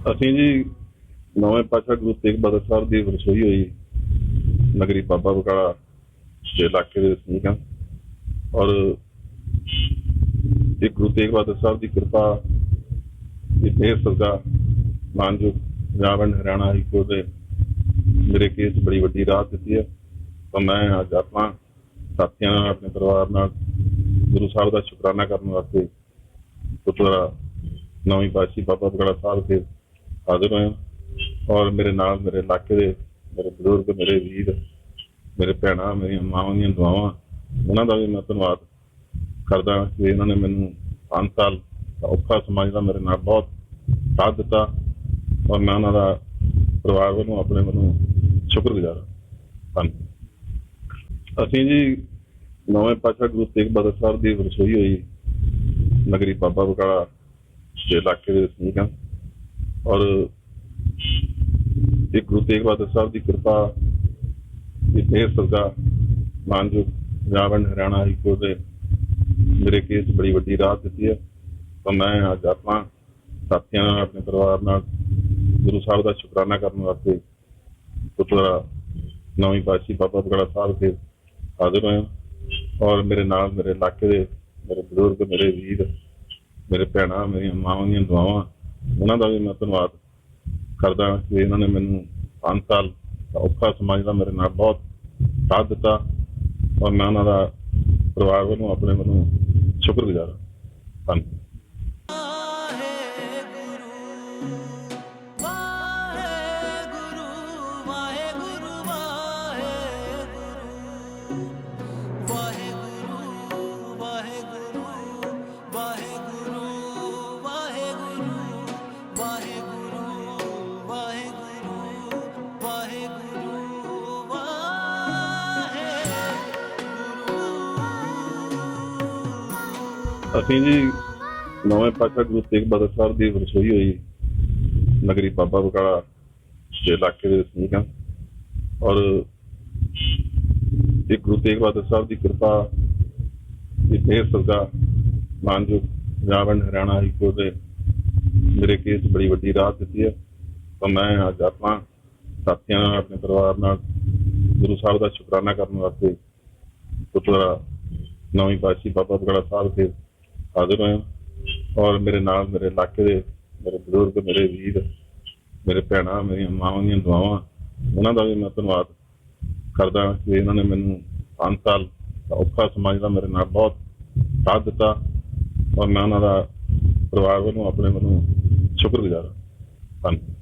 ਅਸੀਂ ਜੀ ਨਵੇਂ ਪਾਤਸ਼ਾਹ ਗੁਰੂ ਤੇਗ ਬਹਾਦਰ ਸਾਹਿਬ ਦੀ ਰਸੋਈ ਹੋਈ ਨਗਰੀ ਬਾਬਾ ਬਕਾਲਾ ਦੇ ਇਲਾਕੇ ਦੇ ਵਸਨੀਕ ਹਾਂ ਔਰ ਇਹ ਗੁਰੂ ਤੇਗ ਬਹਾਦਰ ਸਾਹਿਬ ਦੀ ਕਿਰਪਾ, ਇਹ ਫੇਰ ਸਦਾ ਮਾਨਜੋ Punjab and Haryana high court ਦੇ ਮੇਰੇ ਕੇਸ 'ਚ ਬੜੀ ਵੱਡੀ ਰਾਹਤ ਦਿੱਤੀ ਹੈ। ਤਾਂ ਮੈਂ ਅੱਜ ਆਪਣਾ ਸਾਥੀਆਂ ਨਾਲ, ਆਪਣੇ ਪਰਿਵਾਰ ਨਾਲ ਗੁਰੂ ਸਾਹਿਬ ਦਾ ਸ਼ੁਕਰਾਨਾ ਕਰਨ ਵਾਸਤੇ ਗੁਰਦੁਆਰਾ ਨਵੀਂ ਪਾਤਸ਼ਾਹੀ ਬਾਬਾ ਬਗੜਾ ਸਾਹਿਬ ਦੇ ਹਾਜ਼ਰ ਹੋਇਆ ਔਰ ਮੇਰੇ ਨਾਲ ਮੇਰੇ ਇਲਾਕੇ ਦੇ, ਮੇਰੇ ਬਜ਼ੁਰਗ, ਮੇਰੇ ਵੀਰ, ਮੇਰੇ ਭੈਣਾਂ, ਮੇਰੀਆਂ ਮਾਵਾਂ ਦੀਆਂ ਦੁਆਵਾਂ, ਉਹਨਾਂ ਦਾ ਵੀ ਮੈਂ ਧੰਨਵਾਦ ਕਰਦਾ ਕਿ ਇਹਨਾਂ ਨੇ ਮੈਨੂੰ 5 ਸਾਲ ਔਖਾ ਸਮਾਜ ਦਾ ਮੇਰੇ ਨਾਲ ਬਹੁਤ ਸਾਥ ਦਿੱਤਾ ਔਰ ਮੈਂ ਉਹਨਾਂ ਦਾ ਪਰਿਵਾਰ ਵੱਲੋਂ ਆਪਣੇ ਵੱਲੋਂ ਸ਼ੁਕਰਗੁਜ਼ਾਰ ਹਾਂ। ਅਸੀਂ ਜੀ ਨਵੇਂ ਪਾਤਸ਼ਾਹ ਗੁਰੂ ਤੇਗ ਬਹਾਦਰ ਸਾਹਿਬ ਦੀ ਵਰਸੋਈ ਹੋਈ ਨਗਰੀ ਬਾਬਾ ਬਕਾਲਾ ਦੇ ਇਲਾਕੇ ਦੇ ਵਸਨੀਕ ਹਾਂ ਔਰ ਇਹ ਗੁਰੂ ਤੇਗ ਬਹਾਦਰ ਸਾਹਿਬ ਦੀ ਕਿਰਪਾ ਦੀ ਫੇਰ ਸਦਾ ਮਾਨਜੋ Punjab and Haryana high court ਨੇ ਮੇਰੇ ਕੇਸ 'ਚ ਬੜੀ ਵੱਡੀ ਰਾਹਤ ਦਿੱਤੀ ਹੈ। ਤਾਂ ਮੈਂ ਅੱਜ ਆਪਣਾ ਸਾਥੀਆਂ ਨਾਲ, ਆਪਣੇ ਪਰਿਵਾਰ ਨਾਲ ਗੁਰੂ ਸਾਹਿਬ ਦਾ ਸ਼ੁਕਰਾਨਾ ਕਰਨ ਵਾਸਤੇ ਗੁਰਦੁਆਰਾ ਨਵੀਂ ਪਾਤਸ਼ਾਹੀ ਬਾਬਾ ਬਗੜਾ ਸਾਹਿਬ ਦੇ ਹਾਜ਼ਰ ਹੋਇਆ। ਔਰ ਮੇਰੇ ਨਾਲ ਮੇਰੇ ਇਲਾਕੇ ਦੇ ਮੇਰੇ ਬਜ਼ੁਰਗ, ਮੇਰੇ ਵੀਰ, ਮੇਰੇ ਭੈਣਾਂ, ਮੇਰੀਆਂ ਮਾਵਾਂ ਦੀਆਂ ਦੁਆਵਾਂ ਉਹਨਾਂ ਦਾ ਵੀ ਮੈਂ ਧੰਨਵਾਦ ਕਰਦਾ ਕਿ ਇਹਨਾਂ ਨੇ ਮੈਨੂੰ 5 ਸਾਲ ਔਖਾ ਸਮਾਂ ਦਾ ਮੇਰੇ ਨਾਲ ਬਹੁਤ ਸਾਥ ਦਿੱਤਾ ਔਰ ਮੈਂ ਉਹਨਾਂ ਦਾ ਪਰਿਵਾਰ ਵੱਲੋਂ ਆਪਣੇ ਵੱਲੋਂ ਸ਼ੁਕਰਗੁਜ਼ਾਰ ਹਾਂ। ਅਸੀਂ ਜੀ ਨਵੇਂ ਪਾਤਸ਼ਾਹ ਗੁਰੂ ਤੇਗ ਬਹਾਦਰ ਸਾਹਿਬ ਦੀ ਵਰਸੋਈ ਹੋਈ ਨਗਰੀ ਬਾਬਾ ਬਕਾਲਾ ਦੇ ਇਲਾਕੇ ਦੇ ਵਸਨੀਕ ਹਾਂ ਔਰ ਇਹ ਗੁਰੂ ਤੇਗ ਬਹਾਦਰ ਸਾਹਿਬ ਦੀ ਕਿਰਪਾ ਦੀ ਫੇਰ ਸਦਾ ਮਾਨਜੋ Punjab and Haryana high court ਦੇ ਮੇਰੇ ਕੇਸ ਬੜੀ ਵੱਡੀ ਰਾਹਤ ਦਿੱਤੀ ਹੈ। ਤਾਂ ਮੈਂ ਅੱਜ ਆਪਾਂ ਸਾਥੀਆਂ ਨਾਲ, ਆਪਣੇ ਪਰਿਵਾਰ ਨਾਲ ਗੁਰੂ ਸਾਹਿਬ ਦਾ ਸ਼ੁਕਰਾਨਾ ਕਰਨ ਵਾਸਤੇ ਗੁਰਦੁਆਰਾ ਨਵੀਂ ਪਾਤਸ਼ਾਹੀ ਬਾਬਾ ਬਗੜਾ ਸਾਹਿਬ ਦੇ ਹਾਜ਼ਰ ਹੋਇਆ ਔਰ ਮੇਰੇ ਨਾਲ ਮੇਰੇ ਇਲਾਕੇ ਦੇ, ਮੇਰੇ ਬਜ਼ੁਰਗ, ਮੇਰੇ ਵੀਰ, ਮੇਰੇ ਭੈਣਾਂ, ਮੇਰੀਆਂ ਮਾਵਾਂ ਦੀਆਂ ਦੁਆਵਾਂ, ਉਹਨਾਂ ਦਾ ਵੀ ਮੈਂ ਧੰਨਵਾਦ ਕਰਦਾ ਕਿ ਇਹਨਾਂ ਨੇ ਮੈਨੂੰ 5 ਸਾਲ ਔਖਾ ਸਮਾਜ ਦਾ ਮੇਰੇ ਨਾਲ ਬਹੁਤ ਸਾਥ ਦਿੱਤਾ ਔਰ ਮੈਂ ਉਹਨਾਂ ਦਾ ਪਰਿਵਾਰ ਵੱਲੋਂ ਆਪਣੇ ਵੱਲੋਂ ਸ਼ੁਕਰਗੁਜ਼ਾਰ ਹਾਂ। ਧੰਨਵਾਦ।